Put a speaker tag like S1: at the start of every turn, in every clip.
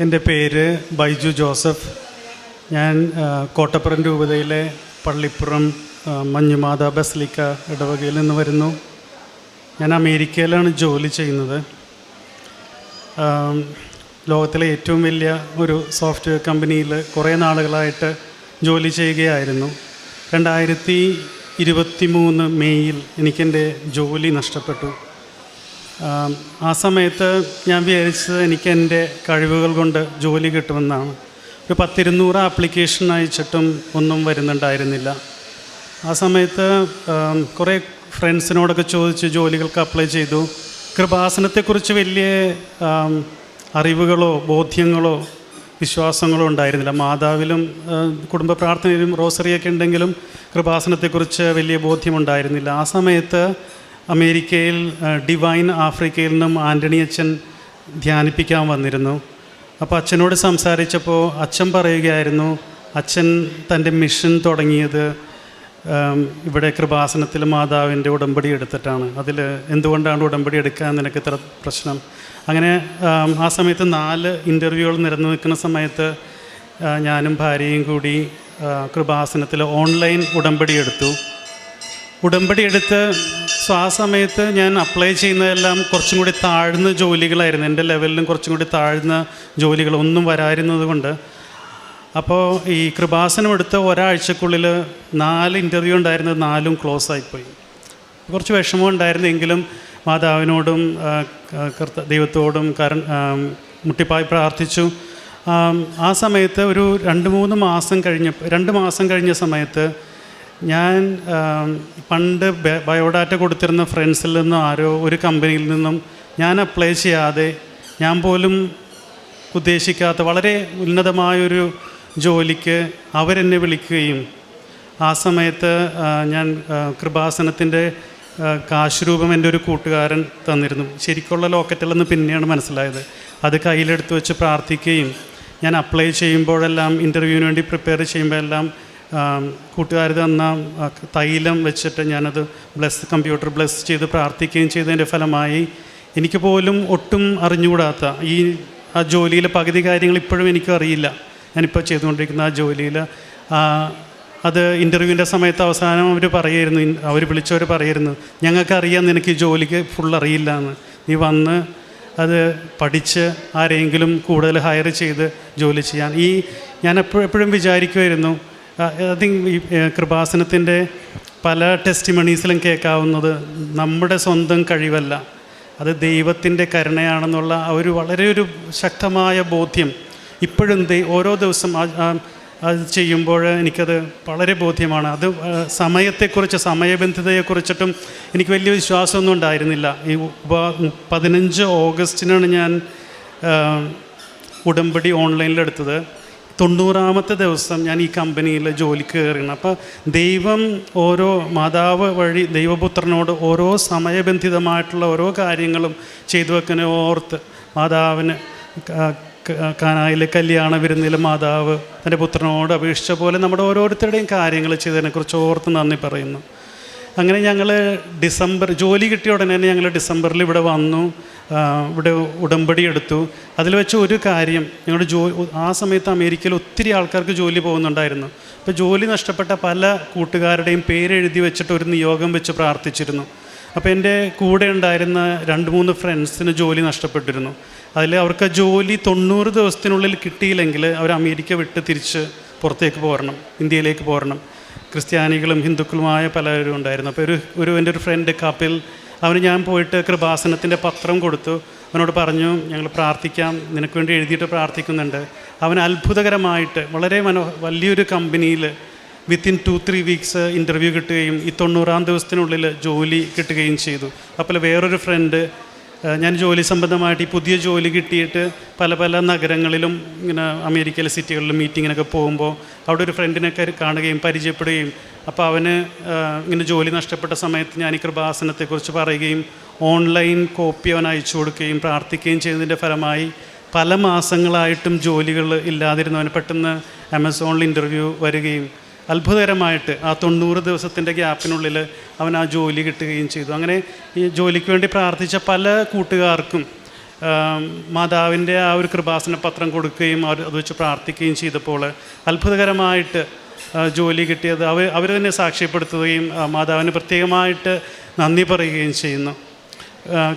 S1: എന്റെ പേര് ബൈജു ജോസഫ്. ഞാൻ കോട്ടപ്പുറം രൂപതയിലെ പള്ളിപ്പുറം മഞ്ഞുമാത ബസ്ലിക്ക ഇടവകയിൽ നിന്ന് വരുന്നു. ഞാൻ അമേരിക്കയിലാണ് ജോലി ചെയ്യുന്നത്. ലോകത്തിലെ ഏറ്റവും വലിയ ഒരു സോഫ്റ്റ്വെയർ കമ്പനിയിൽ കുറേ നാളുകളായിട്ട് ജോലി ചെയ്യുകയായിരുന്നു. രണ്ടായിരത്തി ഇരുപത്തി മൂന്ന് മെയ്യിൽ എനിക്കെന്റെ ജോലി നഷ്ടപ്പെട്ടു. ആം, സമയത്ത് ഞാൻ വിചാരിച്ചത് എനിക്ക് എന്റെ കഴിവുകൾ കൊണ്ട് ജോലി കിട്ടുമെന്നാണ്. ഒരു പത്തിരുന്നൂറ് ആപ്ലിക്കേഷൻ അയച്ചിട്ടും ഒന്നും വരുന്നുണ്ടായിരുന്നില്ല. ആ സമയത്ത് കുറേ ഫ്രണ്ട്സിനോടൊക്കെ ചോദിച്ച് ജോലികൾക്ക് അപ്ലൈ ചെയ്തു. കൃപാസനത്തെക്കുറിച്ച് വലിയ അറിവുകളോ ബോധ്യങ്ങളോ വിശ്വാസങ്ങളോ ഉണ്ടായിരുന്നില്ല. മാതാവിലും കുടുംബ പ്രാർത്ഥനയിലും റോസറിയൊക്കെ ഉണ്ടെങ്കിലും കൃപാസനത്തെക്കുറിച്ച് വലിയ ബോധ്യമുണ്ടായിരുന്നില്ല ആ സമയത്ത് അമേരിക്കയിൽ ഡിവൈൻ ആഫ്രിക്കയിൽ നിന്നും ആന്റണി അച്ഛൻ ധ്യാനിപ്പിക്കാൻ വന്നിരുന്നു. അപ്പോൾ അച്ഛനോട് സംസാരിച്ചപ്പോൾ അച്ഛൻ പറയുകയായിരുന്നു അച്ഛൻ തന്റെ മിഷൻ തുടങ്ങിയത് ഇവിടെ കൃപാസനത്തിൽ മാതാവിന്റെ ഉടമ്പടി എടുത്തിട്ടാണ്. അതിൽ എന്തുകൊണ്ടാണ് ഉടമ്പടി എടുക്കാൻ നിനക്ക് ഇത്ര പ്രശ്നം? അങ്ങനെ ആ സമയത്ത് നാല് ഇന്റർവ്യൂകൾ നിരന്നു നിൽക്കുന്ന സമയത്ത് ഞാനും ഭാര്യയും കൂടി കൃപാസനത്തിൽ ഓൺലൈൻ ഉടമ്പടി എടുത്തു. ഉടമ്പടി എടുത്ത് സോ ആ സമയത്ത് ഞാൻ അപ്ലൈ ചെയ്യുന്നതെല്ലാം കുറച്ചും കൂടി താഴ്ന്ന ജോലികളായിരുന്നു. എന്റെ ലെവലിലും കുറച്ചും കൂടി താഴ്ന്ന ജോലികൾ ഒന്നും വരായിരുന്നത് കൊണ്ട്. അപ്പോൾ ഈ കൃപാസനം എടുത്ത ഒരാഴ്ചക്കുള്ളിൽ നാല് ഇന്റർവ്യൂ ഉണ്ടായിരുന്നത് നാലും ക്ലോസ് ആയിപ്പോയി. കുറച്ച് വിഷമം ഉണ്ടായിരുന്നെങ്കിലും മാതാവിനോടും കർത്ത ദൈവത്തോടും കരൺ മുട്ടിപ്പായി പ്രാർത്ഥിച്ചു. ആ സമയത്ത് ഒരു രണ്ട് മൂന്ന് മാസം കഴിഞ്ഞ രണ്ട് മാസം കഴിഞ്ഞ സമയത്ത് ഞാൻ പണ്ട് ബയോഡാറ്റ കൊടുത്തിരുന്ന ഫ്രണ്ട്സിൽ നിന്നും ആരോ ഒരു കമ്പനിയിൽ നിന്നും ഞാൻ അപ്ലൈ ചെയ്യാതെ ഞാൻ പോലും ഉദ്ദേശിക്കാത്ത വളരെ ഉന്നതമായൊരു ജോലിക്ക് അവരെന്നെ വിളിക്കുകയും ആ സമയത്ത് ഞാൻ കൃപാസനത്തിന്റെ കാശുരൂപം കാശ് രൂപം എന്റെ ഒരു കൂട്ടുകാരൻ തന്നിരുന്നു. ശരിക്കുള്ള ലോക്കറ്റിലെന്ന് പിന്നെയാണ് മനസ്സിലായത്. അത് കയ്യിലെടുത്ത് വെച്ച് പ്രാർത്ഥിക്കുകയും ഞാൻ അപ്ലൈ ചെയ്യുമ്പോഴെല്ലാം ഇന്റർവ്യൂവിന് വേണ്ടി പ്രിപ്പയർ ചെയ്യുമ്പോഴെല്ലാം കൂട്ടുകാർ തന്ന തൈലം വെച്ചിട്ട് ഞാനത് ബ്ലസ് കമ്പ്യൂട്ടർ ബ്ലസ് ചെയ്ത് പ്രാർത്ഥിക്കുകയും ചെയ്തതിന്റെ ഫലമായി എനിക്ക് പോലും ഒട്ടും അറിഞ്ഞുകൂടാത്ത ഈ ആ ജോലിയിലെ പകുതി കാര്യങ്ങൾ ഇപ്പോഴും എനിക്ക് അറിയില്ല. ഞാനിപ്പോൾ ചെയ്തുകൊണ്ടിരിക്കുന്ന ആ ജോലിയിൽ അത് ഇന്റർവ്യൂവിന്റെ സമയത്ത് അവസാനം അവർ പറയായിരുന്നു അവർ വിളിച്ചവർ പറയായിരുന്നു ഞങ്ങൾക്കറിയാം നിനക്ക് ഈ ജോലിക്ക് ഫുൾ അറിയില്ല എന്ന്. നീ വന്ന് അത് പഠിച്ച് ആരെങ്കിലും കൂടുതൽ ഹയർ ചെയ്ത് ജോലി ചെയ്യാൻ. ഈ ഞാൻ എപ്പോഴും വിചാരിക്കുമായിരുന്നു ഐ തിങ്ക് ഈ കൃപാസനത്തിന്റെ പല ടെസ്റ്റിമണീസിലും കേൾക്കാവുന്നത് നമ്മുടെ സ്വന്തം കഴിവല്ല. അത് ദൈവത്തിന്റെ കരുണയാണെന്നുള്ള ആ ഒരു വളരെ ഒരു ശക്തമായ ബോധ്യം ഇപ്പോഴും ഓരോ ദിവസം അത് ചെയ്യുമ്പോൾ എനിക്കത് വളരെ ബോധ്യമാണ്. അത് സമയത്തെക്കുറിച്ച് സമയബന്ധിതയെക്കുറിച്ചിട്ടും എനിക്ക് വലിയ വിശ്വാസമൊന്നും ഉണ്ടായിരുന്നില്ല. ഈ പതിനഞ്ച് ഓഗസ്റ്റിനാണ് ഞാൻ ഉടമ്പടി ഓൺലൈനിലെടുത്തത്. തൊണ്ണൂറാമത്തെ ദിവസം ഞാൻ ഈ കമ്പനിയിൽ ജോലിക്ക് കയറിയാണ് അപ്പോൾ ദൈവം ഓരോ മാതാവ് വഴി ദൈവപുത്രനോട് ഓരോ സമയബന്ധിതമായിട്ടുള്ള ഓരോ കാര്യങ്ങളും ചെയ്തു വെക്കുന്ന ഓർത്ത് മാതാവിന് കാനായിലെ കല്യാണ വിരുന്നിലെ മാതാവ് തന്റെ പുത്രനോട് അപേക്ഷിച്ച പോലെ നമ്മുടെ ഓരോരുത്തരുടെയും കാര്യങ്ങൾ ചെയ്തതിനെക്കുറിച്ച് ഓർത്ത് നന്ദി പറയുന്നു. അങ്ങനെ ഞങ്ങൾ ഡിസംബർ ജോലി കിട്ടിയ ഉടനെ തന്നെ ഞങ്ങൾ ഡിസംബറിൽ ഇവിടെ വന്നു ഇവിടെ ഉടമ്പടി എടുത്തു. അതിൽ വെച്ച് ഒരു കാര്യം ഞങ്ങളുടെ ജോ ആ സമയത്ത് അമേരിക്കയിൽ ഒത്തിരി ആൾക്കാർക്ക് ജോലി പോകുന്നുണ്ടായിരുന്നു. അപ്പോൾ ജോലി നഷ്ടപ്പെട്ട പല കൂട്ടുകാരുടെയും പേരെഴുതി വെച്ചിട്ട് ഒരു നിയോഗം വെച്ച് പ്രാർത്ഥിച്ചിരുന്നു. അപ്പോൾ എന്റെ കൂടെ ഉണ്ടായിരുന്ന രണ്ട് മൂന്ന് ഫ്രണ്ട്സിന് ജോലി നഷ്ടപ്പെട്ടിരുന്നു. അതിൽ അവർക്ക് ജോലി തൊണ്ണൂറ് ദിവസത്തിനുള്ളിൽ കിട്ടിയില്ലെങ്കിൽ അവർ അമേരിക്ക വിട്ട് തിരിച്ച് പുറത്തേക്ക് പോരണം ഇന്ത്യയിലേക്ക് പോരണം. ക്രിസ്ത്യാനികളും ഹിന്ദുക്കളുമായ പലരും ഉണ്ടായിരുന്നു. അപ്പോൾ ഒരു ഒരു എന്റെ ഒരു ഫ്രണ്ട് കപിൽ അവന് ഞാൻ പോയിട്ട് കൃപാസനത്തിന്റെ പത്രം കൊടുത്തു. അവനോട് പറഞ്ഞു ഞങ്ങൾ പ്രാർത്ഥിക്കാം. നിനക്ക് വേണ്ടി എഴുതിയിട്ട് പ്രാർത്ഥിക്കുന്നുണ്ട്. അവൻ അത്ഭുതകരമായിട്ട് വളരെ മനോ വലിയൊരു കമ്പനിയിൽ within two three weeks interview കിട്ടുകയും ഈ തൊണ്ണൂറാം ദിവസത്തിനുള്ളിൽ ജോലി കിട്ടുകയും ചെയ്തു. അപ്പോൾ വേറൊരു ഫ്രണ്ട് ഞാൻ ജോലി സംബന്ധമായിട്ട് ഈ പുതിയ ജോലി കിട്ടിയിട്ട് പല പല നഗരങ്ങളിലും ഇങ്ങനെ അമേരിക്കയിലെ സിറ്റികളിലും മീറ്റിങ്ങിനൊക്കെ പോകുമ്പോൾ അവിടെ ഒരു ഫ്രണ്ടിനൊക്കെ കാണുകയും പരിചയപ്പെടുകയും അപ്പോൾ അവന് ഇങ്ങനെ ജോലി നഷ്ടപ്പെട്ട സമയത്ത് ഞാൻ ഈ കൃപാസനത്തെക്കുറിച്ച് പറയുകയും ഓൺലൈൻ കോപ്പി അവൻ അയച്ചു കൊടുക്കുകയും പ്രാർത്ഥിക്കുകയും ചെയ്തതിന്റെ ഫലമായി പല മാസങ്ങളായിട്ടും ജോലികൾ ഇല്ലാതിരുന്നവന് പെട്ടെന്ന് ആമസോണിൽ ഇന്റർവ്യൂ വരികയും അത്ഭുതകരമായിട്ട് ആ തൊണ്ണൂറ് ദിവസത്തിന്റെ ഗ്യാപ്പിനുള്ളിൽ അവൻ ആ ജോലി കിട്ടുകയും ചെയ്തു. അങ്ങനെ ഈ ജോലിക്ക് വേണ്ടി പ്രാർത്ഥിച്ച പല കൂട്ടുകാർക്കും മാതാവിന്റെ ആ ഒരു കൃപാസന പത്രം കൊടുക്കുകയും അവർ അത് വെച്ച് പ്രാർത്ഥിക്കുകയും ചെയ്തപ്പോൾ അത്ഭുതകരമായിട്ട് ജോലി കിട്ടിയത് അവർ അവർ തന്നെ സാക്ഷ്യപ്പെടുത്തുകയും മാതാവിന് പ്രത്യേകമായിട്ട് നന്ദി പറയുകയും ചെയ്യുന്നു.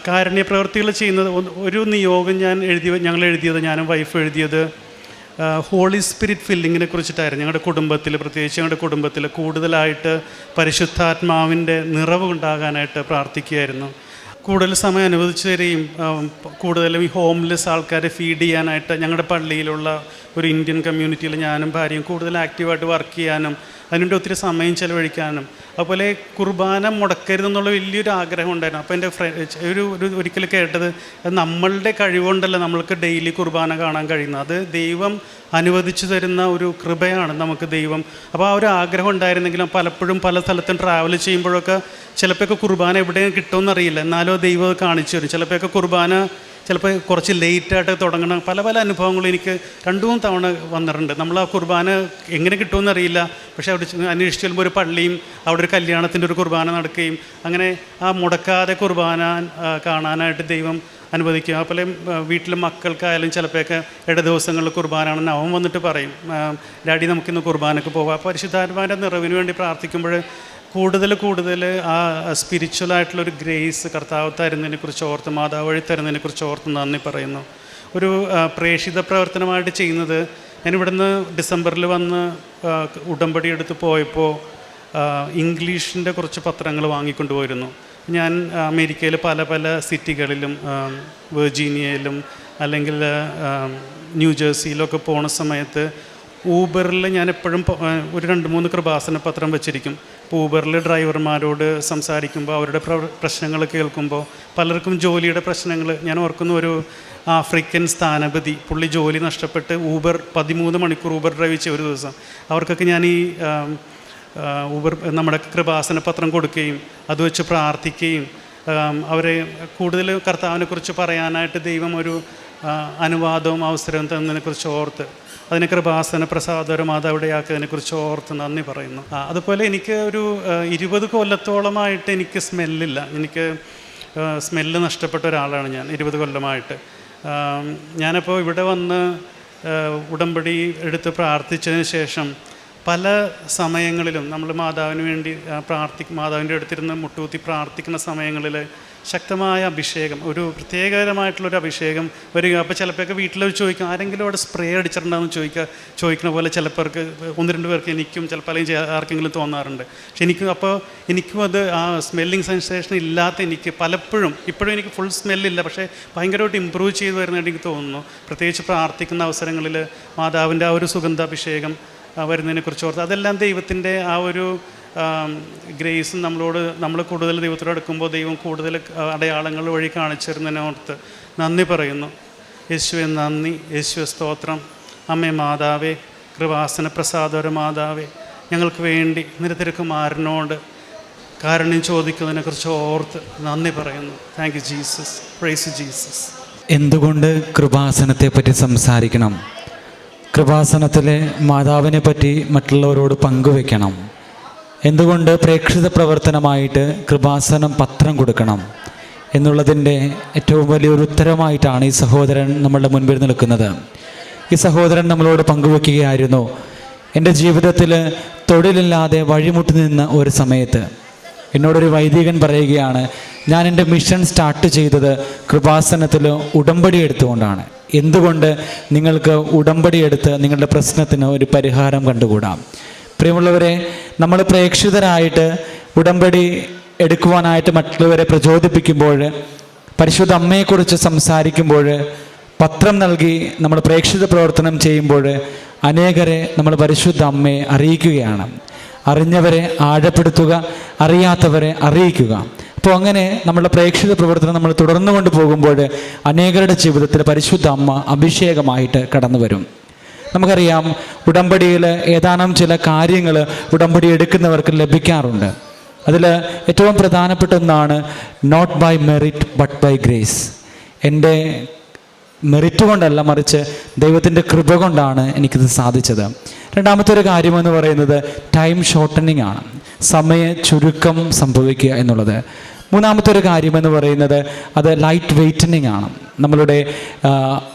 S1: കാരണീയ പ്രവൃത്തികൾ ചെയ്യുന്നത് ഒരു നിയോഗം ഞാൻ എഴുതി ഞങ്ങൾ എഴുതിയത് ഞാനും വൈഫ് എഴുതിയത് ഹോളി സ്പിരിറ്റ് ഫില്ലിങ്ങിനെ കുറിച്ചിട്ടായിരുന്നു. ഞങ്ങളുടെ കുടുംബത്തിൽ പ്രത്യേകിച്ച് ഞങ്ങളുടെ കുടുംബത്തിൽ കൂടുതലായിട്ട് പരിശുദ്ധാത്മാവിന്റെ നിറവ് ഉണ്ടാകാനായിട്ട് പ്രാർത്ഥിക്കുകയായിരുന്നു. കൂടുതൽ സമയം അനുവദിച്ചു തരികയും കൂടുതലും ഈ ഹോംലെസ് ആൾക്കാരെ ഫീഡ് ചെയ്യാനായിട്ട് ഞങ്ങളുടെ പള്ളിയിലുള്ള ഒരു ഇന്ത്യൻ കമ്മ്യൂണിറ്റിയിൽ ഞാനും ഭാര്യയും കൂടുതൽ ആക്റ്റീവായിട്ട് വർക്ക് ചെയ്യാനും അതിനുവേണ്ടി ഒത്തിരി സമയം ചെലവഴിക്കാനും. അതുപോലെ കുർബാന മുടക്കരുതെന്നുള്ള വലിയൊരു ആഗ്രഹം ഉണ്ടായിരുന്നു അപ്പോൾ എന്റെ ഫ്രണ്ട് ഒരു ഒരു ഒരിക്കൽ കേട്ടത് നമ്മളുടെ കഴിവുകൊണ്ടല്ല നമ്മൾക്ക് ഡെയിലി കുർബാന കാണാൻ കഴിയുന്നത്. അത് ദൈവം അനുവദിച്ചു തരുന്ന ഒരു കൃപയാണ് നമുക്ക് ദൈവം. അപ്പോൾ ആ ഒരു ആഗ്രഹം ഉണ്ടായിരുന്നെങ്കിലും പലപ്പോഴും പല സ്ഥലത്തും ട്രാവൽ ചെയ്യുമ്പോഴൊക്കെ ചിലപ്പോഴൊക്കെ കുർബാന എവിടെയും കിട്ടുമെന്നറിയില്ല. എന്നാലോ ദൈവം കാണിച്ചു തരും. ചിലപ്പോഴൊക്കെ കുർബാന ചിലപ്പോൾ കുറച്ച് ലേറ്റായിട്ട് തുടങ്ങണം പല പല അനുഭവങ്ങളും എനിക്ക് രണ്ടു മൂന്ന് തവണ വന്നിട്ടുണ്ട്. നമ്മൾ ആ കുർബാന എങ്ങനെ കിട്ടുമെന്ന് അറിയില്ല. പക്ഷേ അവിടെ അന്വേഷിച്ച് ചെല്ലുമ്പോൾ ഒരു പള്ളിയും അവിടെ ഒരു കല്യാണത്തിന്റെ ഒരു കുർബാന നടക്കുകയും അങ്ങനെ ആ മുടക്കാതെ കുർബാന കാണാനായിട്ട് ദൈവം അനുവദിക്കുക അതുപോലെ വീട്ടിലെ മക്കൾക്കായാലും ചിലപ്പോഴൊക്കെ ഇട ദിവസങ്ങളിൽ കുർബാനാണെന്ന് അവൻ വന്നിട്ട് പറയും. ഡാഡി നമുക്കിന്ന് കുർബാനക്ക് പോകാം പരിശുദ്ധാത്മാന്റെ നിറവിന് വേണ്ടി പ്രാർത്ഥിക്കുമ്പോൾ കൂടുതൽ കൂടുതൽ ആ ഒരു ഗ്രേസ് കർത്താവ് തരുന്നതിനെ കുറിച്ച് ഓർത്ത് മാതാവ് വഴി തരുന്നതിനെ കുറിച്ച് ഓർത്ത് നന്ദി പറയുന്നു. ഒരു പ്രേക്ഷിത പ്രവർത്തനമായിട്ട് ചെയ്യുന്നത് ഞാൻ ഇവിടുന്ന് ഡിസംബറിൽ വന്ന് ഉടമ്പടി എടുത്ത് പോയപ്പോൾ ഇംഗ്ലീഷിന്റെ കുറച്ച് പത്രങ്ങൾ വാങ്ങിക്കൊണ്ട് പോയിരുന്നു ഞാൻ അമേരിക്കയിൽ പല പല സിറ്റികളിലും വെർജീനിയയിലും അല്ലെങ്കിൽ ന്യൂജേഴ്സിയിലൊക്കെ പോണ സമയത്ത് ഊബറിൽ ഞാൻ എപ്പോഴും ഒരു രണ്ട് മൂന്ന് കൃപാസന പത്രം വെച്ചിരിക്കും. ഇപ്പോൾ ഊബറിൽ ഡ്രൈവർമാരോട് സംസാരിക്കുമ്പോൾ അവരുടെ പ്ര- പ്രശ്നങ്ങൾ കേൾക്കുമ്പോൾ പലർക്കും ജോലിയുടെ പ്രശ്നങ്ങൾ. ഞാൻ ഓർക്കുന്ന ഒരു ആഫ്രിക്കൻ സ്ഥാനപതി പുള്ളി ജോലി നഷ്ടപ്പെട്ട് ഊബർ പതിമൂന്ന് മണിക്കൂർ ഊബർ ഡ്രൈവ് ചെയ്യ ഒരു ദിവസം. അവർക്കൊക്കെ ഞാൻ ഈ ഊബർ നമ്മുടെ കൃപാസന പത്രം കൊടുക്കുകയും അത് വെച്ച് പ്രാർത്ഥിക്കുകയും അവരെ കൂടുതൽ കർത്താവിനെക്കുറിച്ച് പറയാനായിട്ട് ദൈവം ഒരു അനുവാദവും അവസരവും തന്നതിനെക്കുറിച്ച് ഓർത്ത് അതിന് കൃപാസന പ്രസാദര മാതാവിടെയാക്കിയതിനെക്കുറിച്ച് ഓർത്ത് നന്ദി പറയുന്നു. അതുപോലെ എനിക്ക് ഒരു ഇരുപത് കൊല്ലത്തോളമായിട്ട് എനിക്ക് സ്മെല്ലില്ല. എനിക്ക് സ്മെല്ല് നഷ്ടപ്പെട്ട ഒരാളാണ് ഞാൻ ഇരുപത് കൊല്ലമായിട്ട്. ഞാനപ്പോൾ ഇവിടെ വന്ന് ഉടമ്പടി എടുത്ത് പ്രാർത്ഥിച്ചതിന് ശേഷം പല സമയങ്ങളിലും നമ്മൾ മാതാവിന് വേണ്ടി പ്രാർത്ഥി മാതാവിന്റെ അടുത്തിരുന്ന് മുട്ടുകുത്തി പ്രാർത്ഥിക്കുന്ന സമയങ്ങളിൽ ശക്തമായ അഭിഷേകം ഒരു പ്രത്യേകകരമായിട്ടുള്ളൊരു അഭിഷേകം വരിക. അപ്പോൾ ചിലപ്പോഴൊക്കെ വീട്ടിൽ ചോദിക്കും ആരെങ്കിലും അവിടെ സ്പ്രേ അടിച്ചിട്ടുണ്ടാകുമെന്ന് ചോദിക്കുക? ചോദിക്കുന്ന പോലെ ചിലപ്പോർക്ക് ഒന്ന് രണ്ട് പേർക്ക് എനിക്കും ചിലപ്പോൾ അല്ലെങ്കിൽ ആർക്കെങ്കിലും തോന്നാറുണ്ട്. പക്ഷെ എനിക്കും അപ്പോൾ എനിക്കും അത് ആ സ്മെല്ലിങ് സെൻസേഷൻ ഇല്ലാത്ത എനിക്ക് പലപ്പോഴും ഇപ്പോഴും എനിക്ക് ഫുൾ സ്മെല്ലില്ല പക്ഷേ ഭയങ്കരമായിട്ട് ഇമ്പ്രൂവ് ചെയ്ത് വരുന്നതായിട്ട് എനിക്ക് തോന്നുന്നു. പ്രത്യേകിച്ച് പ്രാർത്ഥിക്കുന്ന അവസരങ്ങളിൽ മാതാവിന്റെ ആ ഒരു സുഗന്ധാഭിഷേകം വരുന്നതിനെക്കുറിച്ച് ഓർത്ത് അതെല്ലാം ദൈവത്തിന്റെ ആ ഒരു ഗ്രേസും നമ്മളോട് നമ്മൾ കൂടുതൽ ദൈവത്തോട് അടുക്കുമ്പോൾ ദൈവം കൂടുതൽ അടയാളങ്ങൾ വഴി കാണിച്ചു തരുന്നതിനെ ഓർത്ത് നന്ദി പറയുന്നു. യേശുവെ നന്ദി. യേശുവെ സ്തോത്രം. അമ്മേ മാതാവേ കൃപാസന പ്രസാദോര മാതാവേ ഞങ്ങൾക്ക് വേണ്ടി നിരത്തിരക്കുമാരനോട് ചോദിക്കുന്നതിനെ ചോദിക്കുന്നതിനെക്കുറിച്ച് ഓർത്ത് നന്ദി പറയുന്നു. Thank you Jesus praise Jesus
S2: എന്തുകൊണ്ട് കൃപാസനത്തെ പറ്റി സംസാരിക്കണം? കൃപാസനത്തിലെ മാതാവിനെ പറ്റി മറ്റുള്ളവരോട് പങ്കുവെക്കണം. എന്തുകൊണ്ട് പ്രേക്ഷിത പ്രവർത്തനമായിട്ട് കൃപാസനം പത്രം കൊടുക്കണം എന്നുള്ളതിന്റെ ഏറ്റവും വലിയൊരു ഉത്തരമായിട്ടാണ് ഈ സഹോദരൻ നമ്മളുടെ മുൻപിൽ നിൽക്കുന്നത്. ഈ സഹോദരൻ നമ്മളോട് പങ്കുവെക്കുകയായിരുന്നു. എന്റെ ജീവിതത്തിൽ തൊഴിലില്ലാതെ വഴിമുട്ടി നിന്ന ഒരു സമയത്ത് എന്നോടൊരു വൈദികൻ പറയുകയാണ് ഞാൻ എന്റെ മിഷൻ സ്റ്റാർട്ട് ചെയ്തത് കൃപാസനത്തിൽ ഉടമ്പടി എടുത്തുകൊണ്ടാണ്. എന്തുകൊണ്ട് നിങ്ങൾക്ക് ഉടമ്പടി എടുത്ത് നിങ്ങളുടെ പ്രശ്നത്തിന് ഒരു പരിഹാരം കണ്ടുകൂടാം? പ്രിയമുള്ളവരെ നമ്മൾ പ്രേക്ഷിതരായിട്ട് ഉടമ്പടി എടുക്കുവാനായിട്ട് മറ്റുള്ളവരെ പ്രചോദിപ്പിക്കുമ്പോൾ പരിശുദ്ധ അമ്മയെക്കുറിച്ച് സംസാരിക്കുമ്പോൾ പത്രം നൽകി നമ്മൾ പ്രേക്ഷിത പ്രവർത്തനം ചെയ്യുമ്പോൾ അനേകരെ നമ്മൾ പരിശുദ്ധ അമ്മയെ അറിയിക്കുകയാണ്. അറിഞ്ഞവരെ ആഴപ്പെടുത്തുക അറിയാത്തവരെ അറിയിക്കുക. അപ്പോൾ അങ്ങനെ നമ്മുടെ പ്രേക്ഷിത പ്രവർത്തനം നമ്മൾ തുടർന്നു കൊണ്ട് പോകുമ്പോൾ അനേകരുടെ ജീവിതത്തിൽ പരിശുദ്ധ അമ്മ അഭിഷേകമായിട്ട് കടന്നു വരും. നമുക്കറിയാം ഉടമ്പടിയിൽ ഏതാനും ചില കാര്യങ്ങൾ ഉടമ്പടി എടുക്കുന്നവർക്ക് ലഭിക്കാറുണ്ട്. അതിൽ ഏറ്റവും പ്രധാനപ്പെട്ട ഒന്നാണ് not by merit but by grace എന്റെ മെറിറ്റ് കൊണ്ടല്ല മറിച്ച് ദൈവത്തിന്റെ കൃപ കൊണ്ടാണ് എനിക്കിത് സാധിച്ചത്. രണ്ടാമത്തെ ഒരു കാര്യമെന്ന് പറയുന്നത് ടൈം ഷോർട്ടനിങ് ആണ്. സമയ ചുരുക്കം സംഭവിക്കുക എന്നുള്ളത്. മൂന്നാമത്തെ ഒരു കാര്യമെന്ന് പറയുന്നത് അത് ലൈറ്റ് വെയ്റ്റനിങ് ആണ്. നമ്മളുടെ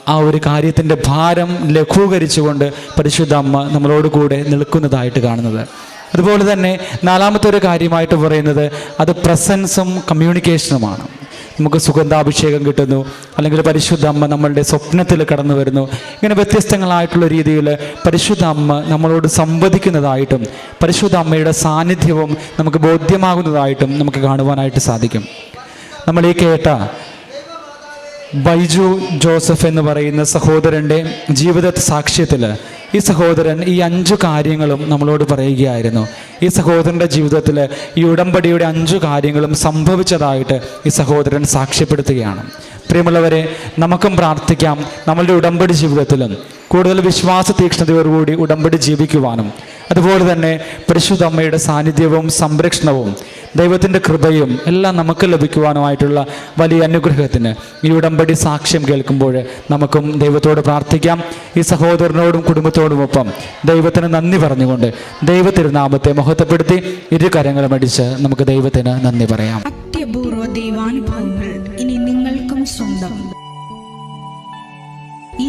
S2: ആ, ഒരു കാര്യത്തിന്റെ ഭാരം ലഘൂകരിച്ചുകൊണ്ട് പരിശുദ്ധ അമ്മ നമ്മളോട് കൂടെ നിൽക്കുന്നതായിട്ട് കാണുന്നത്. അതുപോലെ തന്നെ നാലാമത്തെ ഒരു കാര്യമായിട്ട് പറയുന്നത് അത് പ്രസൻസും കമ്മ്യൂണിക്കേഷനുമാണ് നമുക്ക് സുഗന്ധാഭിഷേകം കിട്ടുന്നു. അല്ലെങ്കിൽ പരിശുദ്ധ അമ്മ നമ്മളുടെ സ്വപ്നത്തിൽ കടന്നു വരുന്നു. ഇങ്ങനെ വ്യത്യസ്തങ്ങളായിട്ടുള്ള രീതിയിൽ പരിശുദ്ധ അമ്മ നമ്മളോട് സംവദിക്കുന്നതായിട്ടും പരിശുദ്ധ അമ്മയുടെ സാന്നിധ്യവും നമുക്ക് ബോധ്യമാകുന്നതായിട്ടും നമുക്ക് കാണുവാനായിട്ട് സാധിക്കും. നമ്മൾ ഈ കേട്ട ബൈജു ജോസഫ് എന്ന് പറയുന്ന സഹോദരന്റെ ജീവിത സാക്ഷ്യത്തിൽ ഈ സഹോദരൻ ഈ അഞ്ചു കാര്യങ്ങളും നമ്മളോട് പറയുകയായിരുന്നു. ഈ സഹോദരന്റെ ജീവിതത്തിൽ ഈ ഉടമ്പടിയുടെ അഞ്ചു കാര്യങ്ങളും സംഭവിച്ചതായിട്ട് ഈ സഹോദരൻ സാക്ഷ്യപ്പെടുത്തുകയാണ്. പ്രിയമുള്ളവരെ നമുക്കും പ്രാർത്ഥിക്കാം. നമ്മളുടെ ഉടമ്പടി ജീവിതത്തിലും കൂടുതൽ വിശ്വാസ തീക്ഷ്ണതയോടുകൂടി ഉടമ്പടി ജീവിക്കുവാനും അതുപോലെ തന്നെ പരിശുദ്ധ അമ്മയുടെ സാന്നിധ്യവും സംരക്ഷണവും ദൈവത്തിന്റെ കൃപയും എല്ലാം നമുക്ക് ലഭിക്കുവാനുമായിട്ടുള്ള വലിയ അനുഗ്രഹത്തിന് ഈ ഉടമ്പടി സാക്ഷ്യം കേൾക്കുമ്പോൾ നമുക്കും ദൈവത്തോട് പ്രാർത്ഥിക്കാം. ഈ സഹോദരനോടും കുടുംബത്തോടുമൊപ്പം ദൈവത്തിന് നന്ദി പറഞ്ഞുകൊണ്ട് ദൈവത്തിരുനാമത്തെ മഹത്വപ്പെടുത്തി ഇരു കരങ്ങളും അടിച്ച് നമുക്ക് ദൈവത്തിന് നന്ദി പറയാം.
S3: അത്യപൂർവ ദൈവാനുഭവങ്ങൾ ഇനി നിങ്ങൾക്കും സ്വന്തം. ഈ